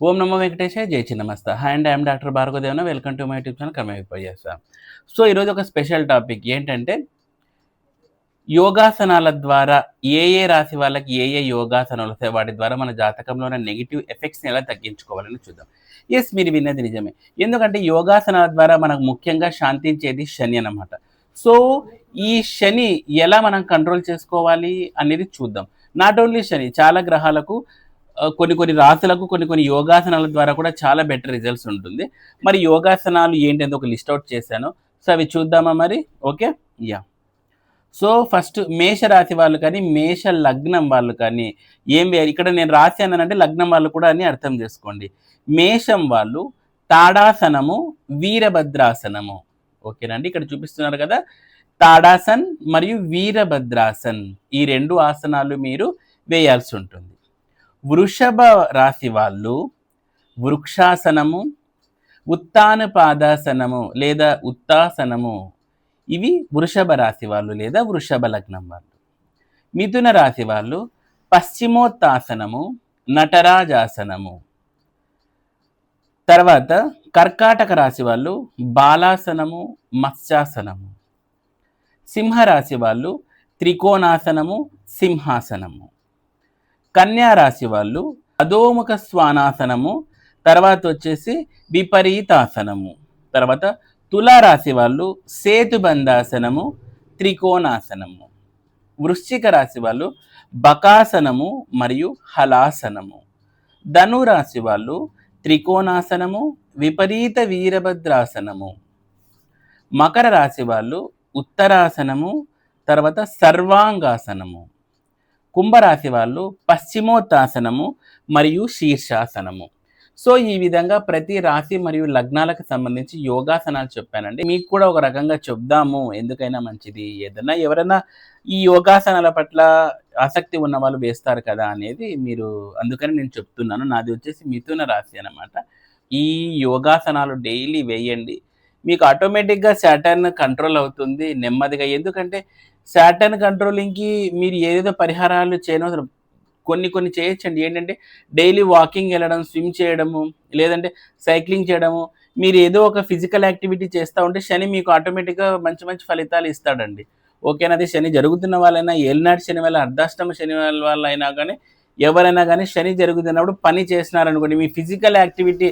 ఓం నమో వెంకటేశ జై Chinnamasta. Hi and I'm doctor Bhargavadevana welcome to my YouTube channel కర్మవిపోయేస్తాం so ఈరోజు ఒక స్పెషల్ టాపిక్ ఏంటంటే యోగాసనాల ద్వారా ఏ ఏ రాశి వాళ్ళకి ఏ ఏ యోగాసనాలు వస్తాయి వాటి ద్వారా మన జాతకంలో ఉన్న నెగిటివ్ ఎఫెక్ట్స్ని ఎలా తగ్గించుకోవాలని చూద్దాం. ఎస్ మీరు విన్నది నిజమే. ఎందుకంటే యోగాసనాల ద్వారా మనకు ముఖ్యంగా శాంతించేది శని అన్నమాట. సో ఈ శని ఎలా మనం కంట్రోల్ చేసుకోవాలి అనేది చూద్దాం. నాట్ ఓన్లీ శని చాలా గ్రహాలకు కొన్ని కొన్ని రాసులకు కొన్ని కొన్ని యోగాసనాల ద్వారా కూడా చాలా బెటర్ రిజల్ట్స్ ఉంటుంది. మరి యోగాసనాలు ఏంటి అని ఒక లిస్ట్ అవుట్ చేశాను. సో అవి చూద్దామా మరి? ఓకే యా సో ఫస్ట్ మేష రాశి వాళ్ళు కానీ మేష లగ్నం వాళ్ళు కానీ ఏం ఇక్కడ నేను రాశాను అంటే లగ్నం వాళ్ళు కూడా అని అర్థం చేసుకోండి. మేషం వాళ్ళు తాడాసనము వీరభద్రాసనము. ఓకేనండి ఇక్కడ చూపిస్తున్నారు కదా? తాడాసన్ మరియు వీరభద్రాసన్. ఈ రెండు ఆసనాలు మీరు వేయాల్సి ఉంటుంది. వృషభ రాశి వాళ్ళు వృక్షాసనము ఉత్తానపాదాసనము లేదా ఉత్తాసనము. ఇవి వృషభ రాశి వాళ్ళు లేదా వృషభ లగ్నం వాళ్ళు. మిథున రాశి వాళ్ళు పశ్చిమోత్తాసనము నటరాజాసనము. తర్వాత కర్కాటక రాశి వాళ్ళు బాలాసనము మత్స్యాసనము. సింహరాశి వాళ్ళు త్రికోణాసనము సింహాసనము. కన్యా రాశి వాళ్ళు అధోముఖ స్వానాసనము తర్వాత వచ్చేసి విపరీతాసనము. తర్వాత తులారాశి వాళ్ళు సేతుబంధాసనము త్రికోణాసనము. వృశ్చిక రాశి వాళ్ళు బకాసనము మరియు హలాసనము. ధనురాశి వాళ్ళు త్రికోణాసనము విపరీత వీరభద్రాసనము. మకర రాశి వాళ్ళు ఉత్తరాసనము తర్వాత సర్వాంగాసనము. కుంభరాశి వాళ్ళు పశ్చిమోత్తాసనము మరియు శీర్షాసనము. సో ఈ విధంగా ప్రతి రాశి మరియు లగ్నాలకు సంబంధించి యోగాసనాలు చెప్పానండి. మీకు కూడా ఒక రకంగా చెప్దాము ఎందుకైనా మంచిది. ఏదైనా ఎవరైనా ఈ యోగాసనాల పట్ల ఆసక్తి ఉన్న వాళ్ళు వేస్తారు కదా అనేది మీరు అందుకని నేను చెప్తున్నాను. నాది వచ్చేసి మిథున రాశి అనమాట ఈ యోగాసనాలు డైలీ వేయండి. మీకు ఆటోమేటిక్గా శాటర్న్ కంట్రోల్ అవుతుంది నెమ్మదిగా. ఎందుకంటే శాటర్న్ కంట్రోలింగ్కి మీరు ఏదేదో పరిహారాలు చేయనవసరం. కొన్ని కొన్ని చేయొచ్చండి. ఏంటంటే డైలీ వాకింగ్ వెళ్ళడం స్విమ్ చేయడము లేదంటే సైక్లింగ్ చేయడము మీరు ఏదో ఒక ఫిజికల్ యాక్టివిటీ చేస్తూ ఉంటే శని మీకు ఆటోమేటిక్గా మంచి మంచి ఫలితాలు ఇస్తాడండి. ఓకేనా? అది శని జరుగుతున్న వాళ్ళైనా ఏలినాటి శని వల్ల అర్ధాష్టమ శని వాళ్ళైనా అయినా కానీ ఎవరైనా కానీ శని జరుగుతున్నప్పుడు పని చేసినారనుకోండి మీ physical activity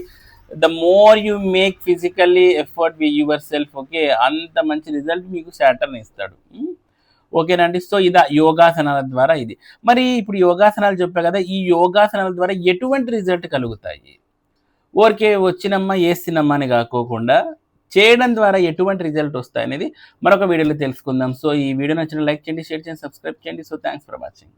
the more you make physically effort by yourself okay అంత మంచి రిజల్ట్ మీకు శాటర్న్ ఇస్తాడు. ఓకేనండి. సో ఇదా యోగాసనాల ద్వారా ఇది. మరి ఇప్పుడు యోగాసనాలు చెప్పా కదా ఈ యోగాసనాల ద్వారా ఎటువంటి రిజల్ట్ కలుగుతాయి? ఊరికే వచ్చినమ్మా వేసినమ్మా అని కాకోకుండా చేయడం ద్వారా ఎటువంటి రిజల్ట్ వస్తాయి అనేది మరొక వీడియోలో తెలుసుకుందాం. సో ఈ వీడియో నచ్చిన లైక్ చేయండి షేర్ చేయండి సబ్స్క్రైబ్ చేయండి. So thanks for watching.